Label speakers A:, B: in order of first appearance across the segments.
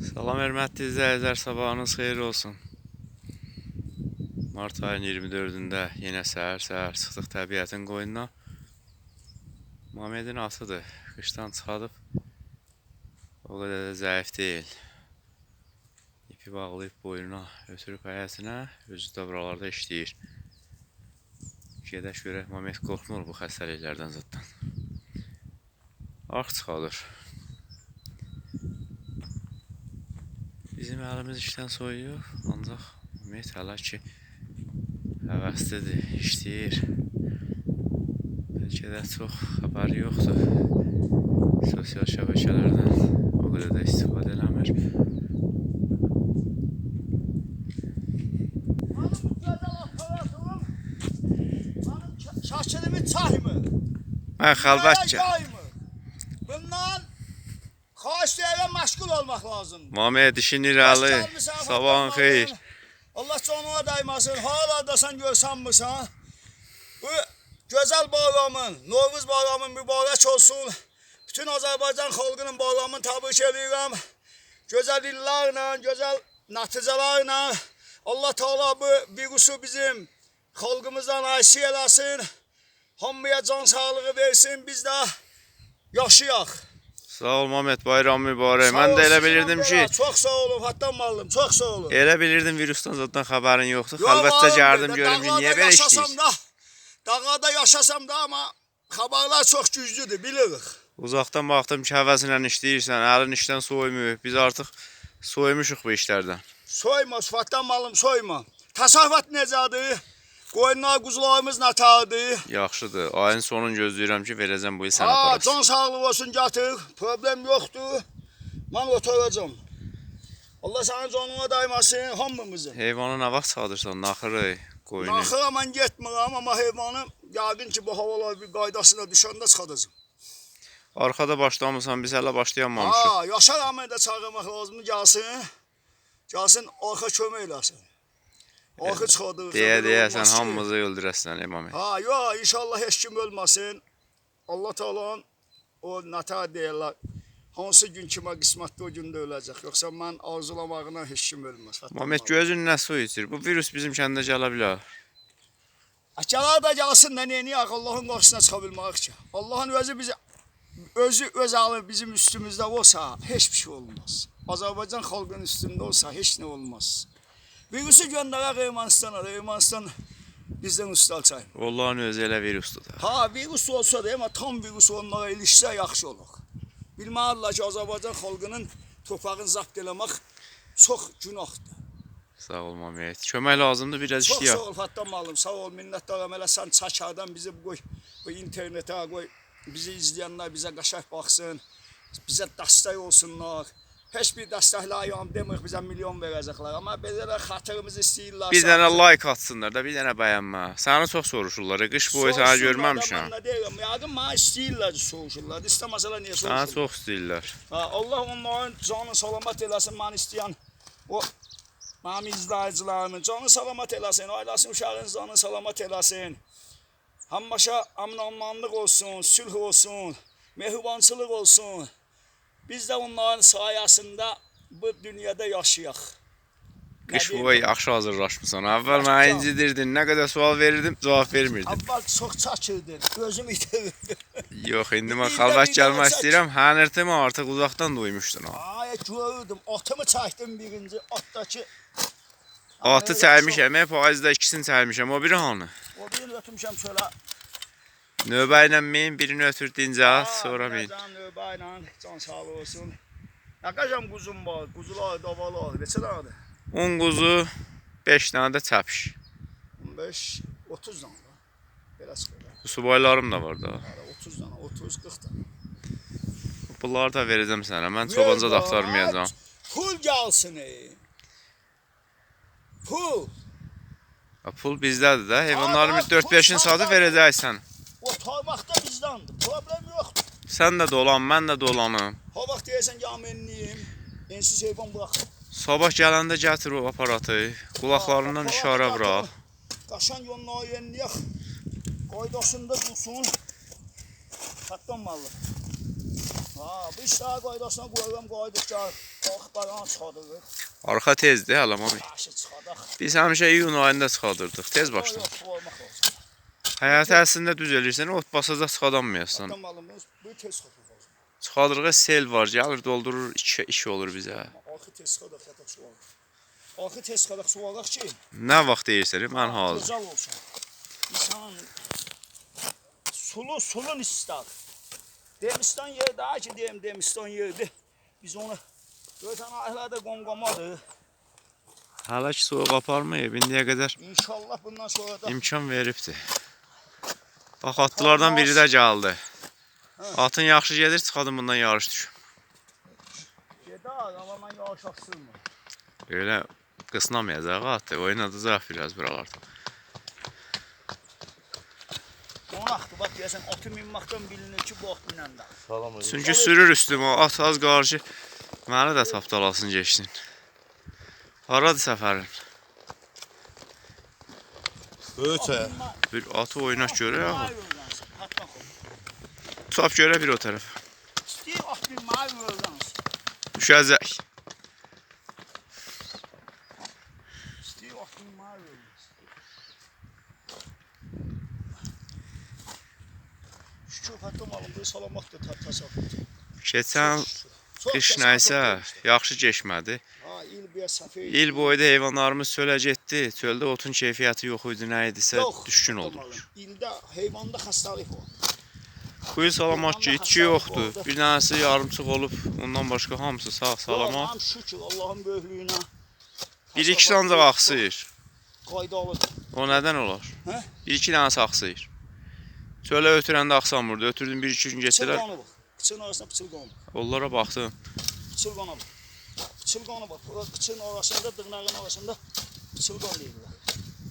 A: Salam hörmətli izləyicilər, sabahınız xeyir olsun. Mart ayının 24-də yenə səhər-səhər çıxdıq təbiətin qoyununa. Mamedin atıdır, qışdan çıxadıb. O qədər də zəif deyil. İpi bağlayıb boynuna, ötürüb həyətinə, özü də buralarda işləyir. Gedək görək, Mamed qorxmur bu xəstəliklərdən zətdən. Arx çıxadır. Bizim əlimiz işdən soyuyub, ancaq Ümid hələ ki həvəslidir, işləyir. Bəlkə də çox xəbəri yoxdur. Sosial şəbəkələrdən o qədər də istifadə eləmir.
B: Şahçelimi çay mı?
A: Mən?
B: Bundan xahişlərə məşğul olmaq lazımdır.
A: Mamed işin irəli. Sabahın xeyir.
B: Allah canına daymasın. Haradasan görsanmısan. Bu gözəl bayramın, Novruz bayramın mübarək olsun. Bütün Azərbaycan xalqının bayramını təbrik edirəm. Gözəl illərlə, gözəl nəticələrlə Allah Teala bu virusu bizim xalqımızdan aysi eləsin. Hamıya can sağlığı versin. Biz də yaşayaq.
A: Sağ ol Mamed, bayram.
B: Sağ
A: Mən
B: ol,
A: də elə bilirdim ki.
B: Çox sağ olun Fattan müəllim, çox sağ olun.
A: elə bilirdim virusdan zaten xəbərin yoxdur.
B: Yox, oğlum,
A: gəldim görüm ki, niyə belə
B: yaşasam
A: işləyir.
B: da, Dağlarda yaşasam da amma xəbərlər çox güclüdür, bilirik.
A: Uzaqdan baxdım ki, həvəsinlə işləyirsən, əlin işdən soymuyor. Biz artıq soymuşuq bu işlərdən.
B: Soyma, Fattan müəllim, soyma. Təsərrüfat necədir? Qoyunlar, quzularımız nətərdir?
A: Yaxşıdır. Ayın sonunu gözləyirəm ki, verəcəm bu il sən
B: Ha,
A: aparırsan.
B: can sağlığı olsun gətir. Problem yoxdur. Mən oturacam. Allah sənin canına daymasın, hamımızın.
A: Heyvanı nə vaxt çağırırsan? Naxırı, qoyunu.
B: Naxıra mən getmirəm, amma heyvanı yəqin ki, bu havalar bir qaydasına düşəndə çıxadacam.
A: Arxada başlamısan, biz hələ başlayamamışıq.
B: Ha, Yaşar Ahmed də çağırmaq lazımdır, gəlsin. Gəlsin, arxa kömək eləsin. Arxa çıxadır.
A: Deyə deyə sən hamımızı öldürəsən İmam.
B: Ha, yo, inşallah heç kim ölməsin. Allah Taala'nın o nətə deyirlər. Hansı gün kimə qismətli o gündə öləcək. Yoxsa mən arzulamağına heç kim ölməz. Fatma
A: Mamet
B: müəllim.
A: gözün nə su içir? Bu virus bizim kəndə gələ bilər.
B: Gələr də gəlsin də neyniyək Allahın qarşısına çıxa bilmək ki. Allahın özü bizi özü öz alı bizim üstümüzdə olsa heç bir şey olmaz. Azərbaycan xalqının üstündə olsa heç nə olmaz. Virusu göndərək Ermənistana, da, Ermənistan bizdən üstəl çay.
A: Allahın özü elə virusdur da.
B: Ha, virus olsa da amma tam virus onlara ilişsə yaxşı olur. Bilməlidirlər ki, Azərbaycan xalqının torpağını zabt eləmək çox günahdır.
A: Sağ ol Mamet. Kömək lazımdır biraz
B: Çox
A: işləyək.
B: sağ ol Fattan müəllim, sağ ol, minnətdaram. Elə sən çəkardan bizi qoy bu internetə qoy. Bizi izləyənlər bizə qəşəng baxsın. Bizə dəstək olsunlar. Heç bir dəstəklər demir bizə milyon verəcəklər, amma belə də xətərimizi istəyirlər.
A: Bir dənə like atsınlar da, bir dənə bəyənmə. Səni çox soruşurlar. Qış boyu səni görməmişəm.
B: Mən nə deyirəm, yəqin mənə istəyirlər soruşurlar. İstəməsələr niyə
A: Səni
B: soruşurlar?
A: çox istəyirlər.
B: Ha, Allah onların canı salamat eləsin, mən istəyən o mənim izləyicilərimin canı salamat eləsin, ailəsinin uşağının canı salamat eləsin. Hammaşa amnanmanlıq olsun, sülh olsun, mehribançılıq olsun. Biz də onların sayəsində bu dünyada yaşayaq.
A: Qış boyu yaxşı hazırlaşmısan. Əvvəl
B: Yaxşı.
A: incidirdin. Nə qədər sual verirdim, cavab vermirdin.
B: Əvvəl çox çəkirdim, gözüm itirirdi.
A: Yox, indi mən
B: də
A: gəlmək istəyirəm. Hənirtimi artıq uzaqdan duymuşdun.
B: Ay, gördüm, atımı çəkdim birinci, atdakı.
A: Atı çəkmişəm, faizdə ikisini çəkmişəm. O biri hanı?
B: O birini götürmüşəm çölə.
A: Növbə ilə min, birini ötür dincə, sonra min.
B: Can növbə ilə can sağlığı olsun. Nə qəşəm quzum var, quzular, davalar, neçə dənədir?
A: 10 quzu, 5 dənə də çəpiş.
B: 15, 30 dənə. var. Belə çıxır.
A: Subaylarım da var da.
B: Hələ 30 dənə, 30, 40 dənə.
A: Bunları da verəcəm sənə. Mən çobanca da axtarmayacağam.
B: Pul gəlsin. Pul.
A: Ha, Pul bizdədir də. Bir 4-5-in
B: pul
A: saatı
B: sağdan-
A: verəcəksən.
B: O tarmaqda bizdəndir. Problem yoxdur.
A: Sən də dolan, mən də dolanım.
B: Ha vaxt deyəsən gəlmənliyim. Ensiz heyvan bırax.
A: Sabah gələndə gətir o aparatı. Qulaqlarından işarə
B: gətir. Qaşan yoluna yeniliyək. Qaydasında dursun. Fattan mallı. Ha, bu işler qaydasına qoyuram, qaydıqca qalxbaran çıxadırıq.
A: Arxa tezdir hələ Mami. Biz həmişə iyun ayında çıxardırdıq, tez başdan. Həyat əslində düz elirsən, ot basacaq çıxadanmayasan.
B: Adam malımız bu tez çıxadıq lazım.
A: Çıxardırıq sel var, gəlir doldurur, iş, iş olur bizə.
B: Axı tez çıxadaq, xətə sual. Axı tez çıxadaq sualaq ki,
A: Nə vaxt deyirsən, mən hazır.
B: gözəl olsun. İnsan sulu sulun istar. Demistan yeri daha ki deyim Demistan yerdi. Biz onu Görsən aylarda qomqomadır.
A: Hələ ki soyuq aparmayıb, indiyə qədər
B: İnşallah bundan sonra da
A: imkan veribdi. Bax atlılardan biri də gəldi. Atın yaxşı gedir, çıxadım bundan yarış düşür.
B: gedər, amma mən yavaş aksırmır.
A: Öyle qısnamayacaq atı, oynadacaq biraz buralarda.
B: Qonaqdır, bax deyəsən atı minməkdən bilinir ki, bu at minəndə.
A: Çünki sürür üstümə, at az qarşı məni də tapdalasın geçsin. Haradır səfərin?
C: Öte.
A: Bir atı oynaş görək
B: Mavi
A: axı.
B: öyrənsin, patmaq ol.
A: Tap görə bir o tərəf.
B: İstəyir at bir mavi öyrənsin.
A: Düşəcək.
B: İstəyir at bir mavi öyrənsin. Şükür patlam alın, bu salamatdır, ta- təsəvvür.
A: Keçən qış nəsə yaxşı keçmədi.
B: Ha, il bir səfə.
A: İl boyu da heyvanlarımız çölə getdi. Çöldə otun keyfiyyəti yox idi, nə idisə düşkün oldu.
B: İldə heyvanda xəstəlik var.
A: Bu il salamat ki, itki yoxdur. Bir dənəsi yarımçıq olub, ondan başqa hamısı sağ salamat.
B: Allah'ım şükür Allah'ın böyüklüyünə.
A: Bir iki ancaq axsıyır.
B: Qaydalıdır.
A: O nədən olar?
B: Hə?
A: Bir iki dənəsi axsıyır. Çölə ötürəndə axsamırdı. Ötürdüm bir iki gün
B: bak. Kıçın arasında çılqanı.
A: Onlara baxdım.
B: Çılqana bak. Çılqana bak. O Kıçın arasında, dırnağın arasında çılqan deyirlər.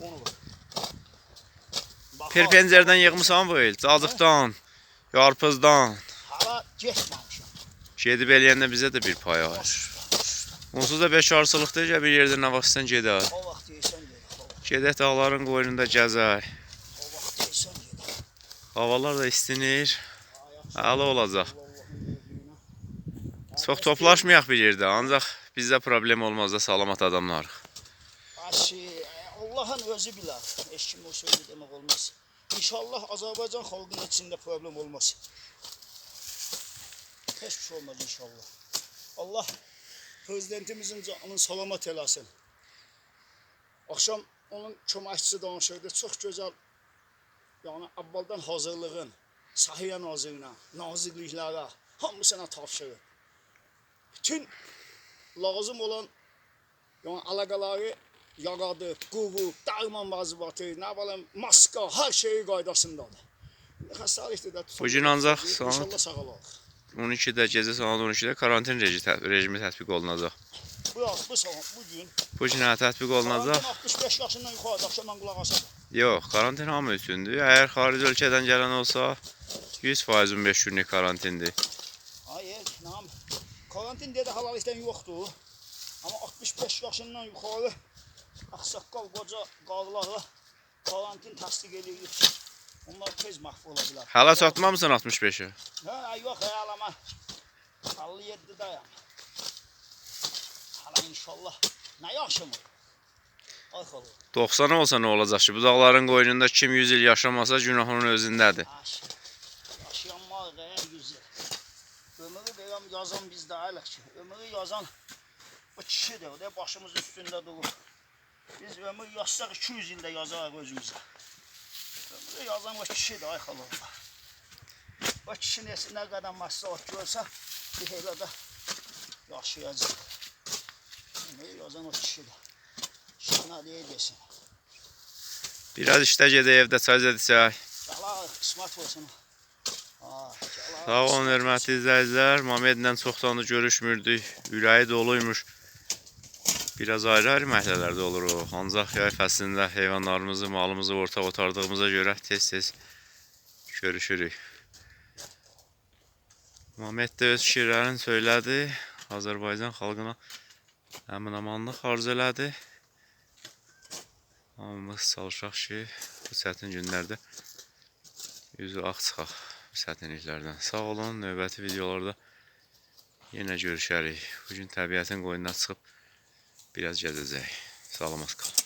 B: Onu bak. Bak,
A: Per pəncərədən yığmısan bu il. Cacıqdan, yarpızdan.
B: Hala getməmişəm.
A: Gedib eləyəndə bizə də bir pay var. Onsuz da beşarsılıqdır ki, bir yerdə nə vaxt sən gedər.
B: O vaxt deyirsən vaxt-
A: Gedək dağların qoynunda gəzək.
B: O vaxt deyirsən gedək.
A: Havalar da istinir. Əla olacaq. Çox toplaşmayaq bir yerdə, ancaq bizdə problem olmaz da salamat adamlarıq.
B: Aşı, Allah'ın özü bilər. Eşkim o sözü demək olmaz. İnşallah Azərbaycan xalqının içində problem olmaz. Heç bir şey olmaz inşallah. Allah prezidentimizin canını salamat eləsin. Axşam onun köməkçisi danışırdı. Çox gözəl yəni əvvəldən hazırlığın Səhiyyə Nazirinə, nazirliklərə hamısına tapşırır. Bütün lazım olan yəni əlaqələri yaradıb, qurub, dərman vəzifatı, nə bilim, maska, hər şeyi qaydasındadır. Xəstəlikdir də
A: Bu gün ancaq saat-
B: İnşallah sağalarıq.
A: 12-də, gecə saat 12-də karantin rejimi tətbiq olunacaq.
B: Bu yaz, bu saat, bu gün.
A: Bu gün hə tətbiq olunacaq.
B: 65 yaşından yuxarı axşam mən qulaq asacam.
A: Yox, karantin hamı üçündür. Əgər xarici ölkədən gələn olsa 100% 15 günlük karantindir.
B: Hayır, nam. Karantin dedi halalikdən yoxdur. Amma 65 yaşından yuxarı ağsaqqal qoca qarlara karantin təsdiq edirik onlar tez məhv ola bilər.
A: Hələ çatmamısan 65-ə?
B: Hə, yox, hələ mən 57-dəyəm. Hələ inşallah nə xalq.
A: 90 olsa nə olacaq ki? Bu dağların qoynunda kim 100 il yaşamasa günahının özündədir.
B: Aş. Ömrü verəm yazan biz deyilik ki. Ömrü yazan bu kişidir. O da başımız üstündə durur. Biz ömür yazsaq 200 ildə yazarıq özümüzə. Ömrü yazan o kişidir ay xalq. O kişi nə, nə qədər məsləhət görsə, bir elə də yaşayacaq. Ömrü yazan o kişidir. Kişi nə deyəcəksin?
A: Biraz işdə gedək, evdə çay zədisək.
B: Gələr, qismət olsun. Gələr.
A: Sağ olun, hörmətli izləyicilər. Mamedlə çoxdan da görüşmürdük. Ürəyi doluymuş. Biraz ayrı-ayrı məhəllələrdə olur o. Ancaq yay fəslində heyvanlarımızı, malımızı ortaq otardığımıza görə tez-tez görüşürük. Mamed də öz fikirlərini söylədi. Azərbaycan xalqına əmin-amanlıq arzu elədi. Hamımız çalışaq ki, bu çətin günlərdə yüzü ağ çıxaq çətinliklərdən sağ olun. Növbəti videolarda yenə görüşərik. Bu gün təbiətin qoynuna çıxıb biraz gəzəcək. Salamat qalın.